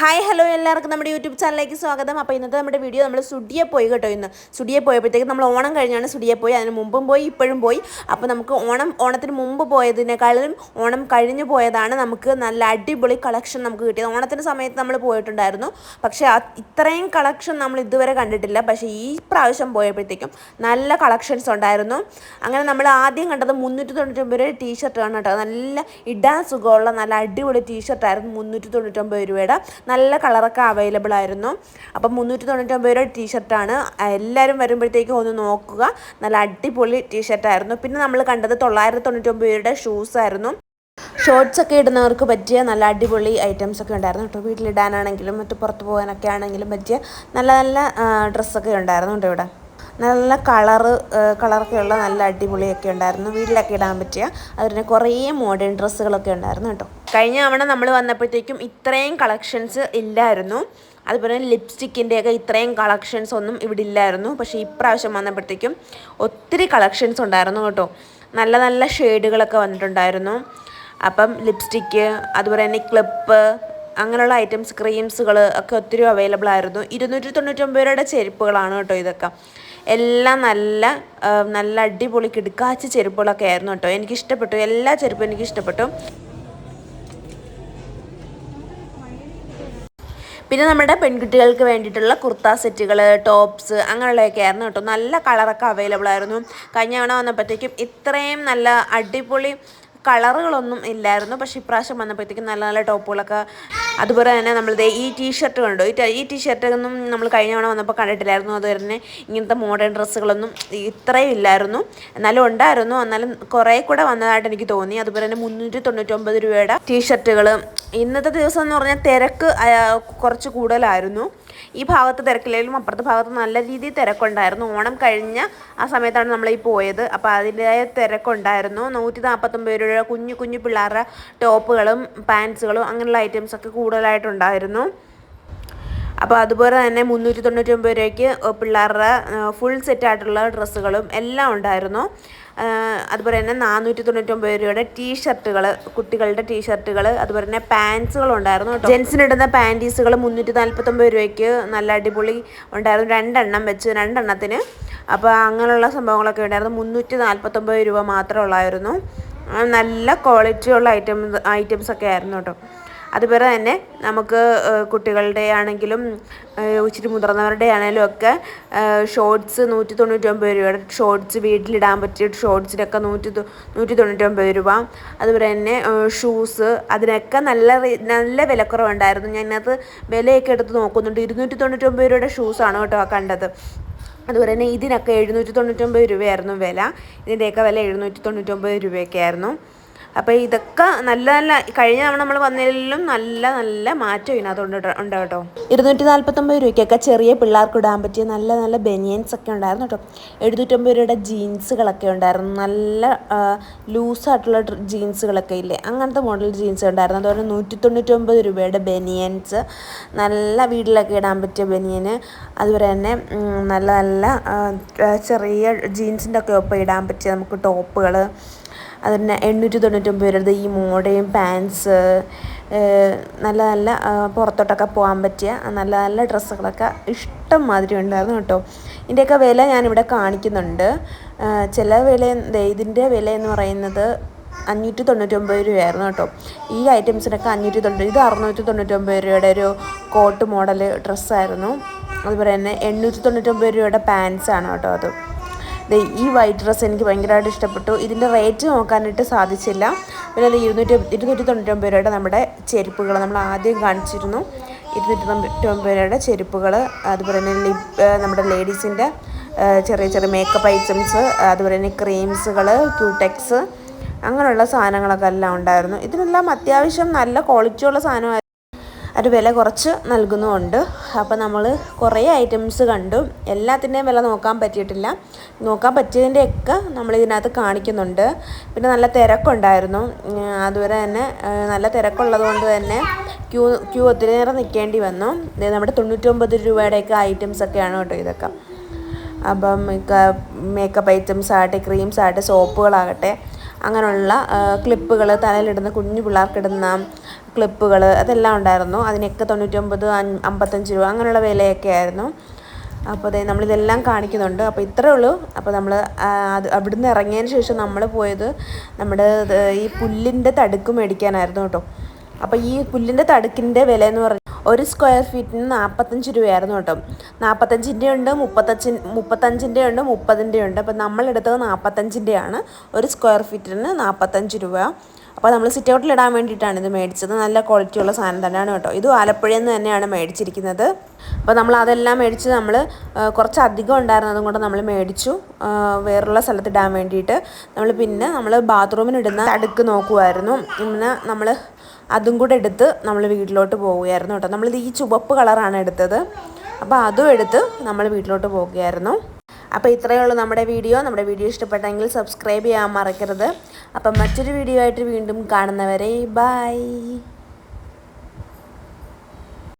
Hi hello എല്ലാവർക്കും നമ്മുടെ YouTube ചാനലിലേക്ക് സ്വാഗതം. അപ്പോൾ ഇന്നത്തെ നമ്മുടെ വീഡിയോ നമ്മൾ സുഡിയെ പോയി കേട്ടോ ഇന്ന്. സുഡിയെ പോയപ്പോഴത്തേക്ക് നമ്മൾ ഓണം കഴിഞ്ഞാണ് സുഡിയെ പോയി. അതിന് മുമ്പും പോയി ഇപ്പോഴും പോയി. അപ്പോൾ നമുക്ക് ഓണം ഓണത്തിന് മുമ്പ് പോയതിനേക്കാളും ഓണം കഴിഞ്ഞു പോയതാണ് നമുക്ക് നല്ല അടിപൊളി കളക്ഷൻ നമുക്ക് കിട്ടിയത്. ഓണത്തിന്റെ സമയത്ത് നമ്മൾ പോയിട്ടുണ്ടായിരുന്നു. പക്ഷേ ഇത്രയും കളക്ഷൻ നമ്മൾ ഇതുവരെ കണ്ടിട്ടില്ല. പക്ഷേ ഈ പ്രാവശ്യം പോയപ്പോഴത്തേക്കും നല്ല കളക്ഷൻസ് ഉണ്ടായിരുന്നു. അങ്ങനെ നമ്മൾ ആദ്യം കണ്ടത് മുന്നൂറ്റി തൊണ്ണൂറ്റൊമ്പത് രൂപ ടീഷർട്ടാണ് കേട്ടോ. നല്ല ഇടാൻ സുഖമുള്ള നല്ല അടിപൊളി ടീഷർട്ടായിരുന്നു മുന്നൂറ്റി തൊണ്ണൂറ്റൊമ്പത് രൂപയുടെ. നല്ല കളറൊക്കെ അവൈലബിൾ ആയിരുന്നു. അപ്പം മുന്നൂറ്റി തൊണ്ണൂറ്റൊമ്പത് രൂപ ടീഷർട്ടാണ് എല്ലാവരും വരുമ്പോഴത്തേക്കും ഒന്ന് നോക്കുക. നല്ല അടിപൊളി ടീഷർട്ടായിരുന്നു പിന്നെ നമ്മൾ കണ്ടത് തൊള്ളായിരത്തി തൊണ്ണൂറ്റൊമ്പത് രൂപയുടെ ഷൂസ് ആയിരുന്നു. ഷോർട്സ് ഒക്കെ ഇടുന്നവർക്ക് പറ്റിയ നല്ല അടിപൊളി ഐറ്റംസ് ഒക്കെ ഉണ്ടായിരുന്നു. കേട്ടോ വീട്ടിലിടാനാണെങ്കിലും മറ്റു പുറത്ത് പോകാനൊക്കെ ആണെങ്കിലും പറ്റിയ നല്ല നല്ല ഡ്രസ്സൊക്കെ ഉണ്ടായിരുന്നു കേട്ടോ ഇവിടെ. നല്ല കളറ് കളറൊക്കെയുള്ള നല്ല അടിപൊളിയൊക്കെ ഉണ്ടായിരുന്നു. വീട്ടിലൊക്കെ ഇടാൻ പറ്റിയ അതുപോലെ കുറേ മോഡേൺ ഡ്രസ്സുകളൊക്കെ ഉണ്ടായിരുന്നു കേട്ടോ. കഴിഞ്ഞ തവണ നമ്മൾ വന്നപ്പോഴത്തേക്കും ഇത്രയും കളക്ഷൻസ് ഇല്ലായിരുന്നു. അതുപോലെ ലിപ്സ്റ്റിക്കിന്റെയൊക്കെ ഇത്രയും കളക്ഷൻസ് ഒന്നും ഇവിടെ ഇല്ലായിരുന്നു. പക്ഷേ ഇപ്രാവശ്യം വന്നപ്പോഴത്തേക്കും ഒത്തിരി കളക്ഷൻസ് ഉണ്ടായിരുന്നു കേട്ടോ. നല്ല നല്ല ഷെയ്ഡുകളൊക്കെ വന്നിട്ടുണ്ടായിരുന്നു. അപ്പം ലിപ്സ്റ്റിക്ക് അതുപോലെ തന്നെ ക്ലിപ്പ് അങ്ങനെയുള്ള ഐറ്റംസ് ക്രീംസുകൾ ഒക്കെ ഒത്തിരി അവൈലബിൾ ആയിരുന്നു. ഇരുന്നൂറ്റി തൊണ്ണൂറ്റൊമ്പത് രൂപയുടെ ചെരുപ്പുകളാണ് കേട്ടോ ഇതൊക്കെ. എല്ലാം നല്ല നല്ല അടിപൊളി കിടുക്കാച്ച ചെരുപ്പുകളൊക്കെ ആയിരുന്നു കേട്ടോ. എനിക്ക് ഇഷ്ടപ്പെട്ടു എല്ലാ ചെരുപ്പും എനിക്ക് ഇഷ്ടപ്പെട്ടു പിന്നെ നമ്മുടെ പെൺകുട്ടികൾക്ക് വേണ്ടിയിട്ടുള്ള കുർത്ത സെറ്റുകൾ ടോപ്സ് അങ്ങനെയുള്ളതൊക്കെ ആയിരുന്നു കേട്ടോ. നല്ല കളറൊക്കെ അവൈലബിൾ ആയിരുന്നു. കഴിഞ്ഞ തവണ വന്നപ്പോഴത്തേക്കും ഇത്രയും നല്ല അടിപൊളി കളറുകളൊന്നും ഇല്ലായിരുന്നു. പക്ഷേ ഇപ്രാവശ്യം വന്നപ്പോഴത്തേക്കും നല്ല നല്ല ടോപ്പുകളൊക്കെ അതുപോലെ തന്നെ നമ്മൾ ദേ ഈ ടീഷർട്ട് കണ്ടു? ഈ ടീഷർട്ടൊന്നും നമ്മൾ കഴിഞ്ഞ തവണ വന്നപ്പോൾ കണ്ടിട്ടില്ലായിരുന്നു. അതുപോലെ തന്നെ ഇങ്ങനത്തെ മോഡേൺ ഡ്രസ്സുകളൊന്നും ഇത്രയും ഇല്ലായിരുന്നു. എന്നാലും ഉണ്ടായിരുന്നു. എന്നാലും കുറേ കൂടെ വന്നതായിട്ട് എനിക്ക് തോന്നി. അതുപോലെ തന്നെ മുന്നൂറ്റി തൊണ്ണൂറ്റൊമ്പത് രൂപയുടെ ടീഷർട്ടുകൾ ഇന്നത്തെ ദിവസം എന്ന് പറഞ്ഞാൽ തിരക്ക് കുറച്ച് കൂടുതലായിരുന്നു. ഈ ഭാഗത്ത് തിരക്കില്ലെങ്കിലും അപ്പുറത്തെ ഭാഗത്ത് നല്ല രീതിയിൽ തിരക്കുണ്ടായിരുന്നു. ഓണം കഴിഞ്ഞ ആ സമയത്താണ് നമ്മൾ ഈ പോയത്. അപ്പോൾ അതിന്റെതായ തിരക്കുണ്ടായിരുന്നു. നൂറ്റി നാൽപ്പത്തൊമ്പത് രൂപയുടെ കുഞ്ഞു കുഞ്ഞു പിള്ളേരുടെ ടോപ്പുകളും പാൻസുകളും അങ്ങനെയുള്ള ഐറ്റംസ് ഒക്കെ കൂടുതലായിട്ടുണ്ടായിരുന്നു. അപ്പോൾ അതുപോലെ തന്നെ മുന്നൂറ്റി തൊണ്ണൂറ്റി ഒമ്പത് രൂപയ്ക്ക് പിള്ളേരുടെ ഫുൾ സെറ്റായിട്ടുള്ള ഡ്രസ്സുകളും എല്ലാം ഉണ്ടായിരുന്നു. അതുപോലെ തന്നെ നാനൂറ്റി തൊണ്ണൂറ്റൊമ്പത് രൂപയുടെ ടീഷർട്ടുകൾ കുട്ടികളുടെ ടീഷർട്ടുകൾ അതുപോലെ തന്നെ പാൻസുകളും ഉണ്ടായിരുന്നു കേട്ടോ. ജെൻസിനിടുന്ന പാന്റീസുകൾ മുന്നൂറ്റി നാൽപ്പത്തൊമ്പത് രൂപയ്ക്ക് നല്ല അടിപൊളി ഉണ്ടായിരുന്നു. രണ്ടെണ്ണം വെച്ച് രണ്ടെണ്ണത്തിന്. അപ്പോൾ അങ്ങനെയുള്ള സംഭവങ്ങളൊക്കെ ഉണ്ടായിരുന്നു. മുന്നൂറ്റി നാൽപ്പത്തൊമ്പത് രൂപ മാത്രമേ ഉള്ളായിരുന്നു. നല്ല ക്വാളിറ്റിയുള്ള ഐറ്റം ഐറ്റംസ് ഒക്കെ ആയിരുന്നു കേട്ടോ. അതുപോലെ തന്നെ നമുക്ക് കുട്ടികളുടെ ആണെങ്കിലും ഇച്ചിരി മുതിർന്നവരുടെ ആണെങ്കിലും ഒക്കെ ഷോർട്സ് നൂറ്റി തൊണ്ണൂറ്റൊമ്പത് രൂപയുടെ ഷോർട്സ് വീട്ടിലിടാൻ പറ്റിയ ഷോർട്സിനൊക്കെ നൂറ്റി നൂറ്റി തൊണ്ണൂറ്റൊമ്പത് രൂപ. അതുപോലെ തന്നെ ഷൂസ് അതിനൊക്കെ നല്ല നല്ല വിലക്കുറവുണ്ടായിരുന്നു. ഞാൻ ഇതിനകത്ത് വിലയൊക്കെ എടുത്ത് നോക്കുന്നുണ്ട്. ഇരുന്നൂറ്റി തൊണ്ണൂറ്റൊമ്പത് രൂപയുടെ ഷൂസാണ് കേട്ടോ കണ്ടത്. അതുപോലെ തന്നെ ഇതിനൊക്കെ എഴുന്നൂറ്റി തൊണ്ണൂറ്റൊമ്പത് രൂപയായിരുന്നു വില. ഇതിന്റെയൊക്കെ വില എഴുന്നൂറ്റി തൊണ്ണൂറ്റൊമ്പത് രൂപയൊക്കെ ആയിരുന്നു. അപ്പോൾ ഇതൊക്കെ നല്ല നല്ല കഴിഞ്ഞ തവണ നമ്മൾ വന്നതിലും നല്ല നല്ല മാറ്റം ഇതിനകത്തുണ്ട് ഉണ്ട് കേട്ടോ. ഇരുന്നൂറ്റി നാൽപ്പത്തൊമ്പത് രൂപയ്ക്കൊക്കെ ചെറിയ പിള്ളേർക്ക് ഇടാൻ പറ്റിയ നല്ല നല്ല ബനിയൻസ് ഒക്കെ ഉണ്ടായിരുന്നു കേട്ടോ എഴുന്നൂറ്റമ്പത് രൂപയുടെ ജീൻസുകളൊക്കെ ഉണ്ടായിരുന്നു. നല്ല ലൂസായിട്ടുള്ള ജീൻസുകളൊക്കെ ഇല്ലേ? അങ്ങനത്തെ മോഡൽ ജീൻസ് ഉണ്ടായിരുന്നു. അതുപോലെ നൂറ്റി തൊണ്ണൂറ്റൊമ്പത് രൂപയുടെ ബനിയൻസ് നല്ല വീട്ടിലൊക്കെ ഇടാൻ പറ്റിയ ബനിയന്. അതുപോലെ തന്നെ നല്ല നല്ല ചെറിയ ജീൻസിന്റെ ഒക്കെ ഒപ്പം ഇടാൻ പറ്റിയ നമുക്ക് ടോപ്പുകൾ അതുതന്നെ എണ്ണൂറ്റി തൊണ്ണൂറ്റൊമ്പത് രൂപയുടെ ഈ മോഡയും പാൻസ് നല്ല നല്ല പുറത്തോട്ടൊക്കെ പോകാൻ പറ്റിയ നല്ല നല്ല ഡ്രസ്സുകളൊക്കെ ഇഷ്ടം മാതിരി ഉണ്ടായിരുന്നു കേട്ടോ. ഇതിന്റെയൊക്കെ വില ഞാനിവിടെ കാണിക്കുന്നുണ്ട്. ചില വില ഇതിന്റെ വില എന്ന് പറയുന്നത് അഞ്ഞൂറ്റി തൊണ്ണൂറ്റൊമ്പത് രൂപയായിരുന്നു കേട്ടോ. ഈ ഐറ്റംസിനൊക്കെ അഞ്ഞൂറ്റി തൊണ്ണൂറ്റി ഇത് അറുന്നൂറ്റി തൊണ്ണൂറ്റൊമ്പത് രൂപയുടെ ഒരു കോട്ട് മോഡൽ ഡ്രസ്സായിരുന്നു. അതുപോലെ തന്നെ എണ്ണൂറ്റി തൊണ്ണൂറ്റൊമ്പത് രൂപയുടെ പാൻസാണ് കേട്ടോ അത്. ഈ വൈറ്റ് ഡ്രസ്സ് എനിക്ക് ഭയങ്കരമായിട്ട് ഇഷ്ടപ്പെട്ടു. ഇതിന്റെ റേറ്റ് നോക്കാനായിട്ട് സാധിച്ചില്ല. പിന്നെ അത് ഇരുന്നൂറ്റി ഇരുന്നൂറ്റി തൊണ്ണൂറ്റൊമ്പത് രൂപയുടെ നമ്മുടെ ചെരുപ്പുകൾ നമ്മൾ ആദ്യം കാണിച്ചിരുന്നു. ഇരുന്നൂറ്റി തൊണ്ണൂറ്റൊമ്പത് രൂപയുടെ ചെരുപ്പുകൾ അതുപോലെ തന്നെ ലിപ് നമ്മുടെ ലേഡീസിന്റെ ചെറിയ ചെറിയ മേക്കപ്പ് ഐറ്റംസ് അതുപോലെ തന്നെ ക്രീംസുകൾ ക്യൂടെക്സ് അങ്ങനെയുള്ള സാധനങ്ങളൊക്കെ എല്ലാം ഉണ്ടായിരുന്നു. ഇതിനെല്ലാം അത്യാവശ്യം നല്ല ക്വാളിറ്റിയുള്ള സാധനമായിരുന്നു. അത് വില കുറച്ച് നൽകുന്നുമുണ്ട്. അപ്പോൾ നമ്മൾ കുറേ ഐറ്റംസ് കണ്ടു. എല്ലാത്തിന്റെയും വില നോക്കാൻ പറ്റിയിട്ടില്ല. നോക്കാൻ പറ്റിയതിന്റെയൊക്കെ നമ്മൾ ഇതിനകത്ത് കാണിക്കുന്നുണ്ട്. പിന്നെ നല്ല തിരക്കുണ്ടായിരുന്നു. അതുവരെ തന്നെ നല്ല തിരക്കുള്ളത് കൊണ്ട് തന്നെ ക്യൂ ക്യൂ ഒത്തിരി നേരം നിൽക്കേണ്ടി വന്നു. നമ്മുടെ തൊണ്ണൂറ്റൊമ്പത് രൂപയുടെയൊക്കെ ഐറ്റംസ് ഒക്കെയാണ് കേട്ടോ ഇതൊക്കെ. അപ്പം മേക്കപ്പ് ഐറ്റംസ് ആകട്ടെ ക്രീംസ് ആകട്ടെ സോപ്പുകളാകട്ടെ അങ്ങനെയുള്ള ക്ലിപ്പുകൾ തലയിലിടുന്ന കുഞ്ഞു പിള്ളേർക്കിടുന്ന ക്ലിപ്പുകൾ അതെല്ലാം ഉണ്ടായിരുന്നു. അതിനൊക്കെ തൊണ്ണൂറ്റൊമ്പത് അമ്പത്തഞ്ച് രൂപ അങ്ങനെയുള്ള വിലയൊക്കെ ആയിരുന്നു. അപ്പോൾ അതെ നമ്മളിതെല്ലാം കാണിക്കുന്നുണ്ട്. അപ്പോൾ ഇത്രേ ഉള്ളൂ. അപ്പോൾ നമ്മൾ അത് അവിടുന്ന് ഇറങ്ങിയതിന് ശേഷം നമ്മൾ പോയത് നമ്മുടെ ഈ പുല്ലിന്റെ തടുക്ക് മേടിക്കാനായിരുന്നു കേട്ടോ. അപ്പോൾ ഈ പുല്ലിന്റെ തടുക്കിന്റെ വില എന്ന് പറഞ്ഞാൽ ഒരു സ്ക്വയർ ഫീറ്റിന് നാൽപ്പത്തഞ്ച് രൂപയായിരുന്നു കേട്ടോ. നാൽപ്പത്തഞ്ചിന്റെ ഉണ്ട് മുപ്പത്തഞ്ച് മുപ്പത്തഞ്ചിന്റെ ഉണ്ട് മുപ്പതിന്റെ ഉണ്ട്. അപ്പോൾ നമ്മളെടുത്തത് നാൽപ്പത്തഞ്ചിന്റെയാണ് ഒരു സ്ക്വയർ ഫീറ്റിന് നാൽപ്പത്തഞ്ച് രൂപ. അപ്പോൾ നമ്മൾ സിറ്റ് ഔട്ടിൽ ഇടാൻ വേണ്ടിയിട്ടാണ് ഇത് മേടിച്ചത്. നല്ല ക്വാളിറ്റിയുള്ള സാധനം തന്നെയാണ് കേട്ടോ. ഇത് ആലപ്പുഴയിൽ നിന്ന് തന്നെയാണ് മേടിച്ചിരിക്കുന്നത്. അപ്പോൾ നമ്മൾ അതെല്ലാം മേടിച്ച് നമ്മൾ കുറച്ച് അധികം ഉണ്ടായിരുന്നതും കൊണ്ട് നമ്മൾ മേടിച്ചു. വേറുള്ള സ്ഥലത്ത് ഇടാൻ വേണ്ടിയിട്ട്. നമ്മൾ പിന്നെ നമ്മൾ ബാത്റൂമിനിടുന്ന അടുക്ക് നോക്കുമായിരുന്നു പിന്നെ നമ്മൾ അതും കൂടെ എടുത്ത് നമ്മൾ വീട്ടിലോട്ട് പോവുകയായിരുന്നു കേട്ടോ. നമ്മളിത് ഈ ചുവപ്പ് കളറാണ് എടുത്തത്. അപ്പോൾ അതും എടുത്ത് നമ്മൾ വീട്ടിലോട്ട് പോവുകയായിരുന്നു. അപ്പോൾ ഇത്രയേ ഉള്ളൂ നമ്മുടെ വീഡിയോ. നമ്മുടെ വീഡിയോ ഇഷ്ടപ്പെട്ടെങ്കിൽ സബ്സ്ക്രൈബ് ചെയ്യാൻ മറക്കരുത്. അപ്പം മറ്റൊരു വീഡിയോ ആയിട്ട് വീണ്ടും കാണുന്നവരെ ബൈ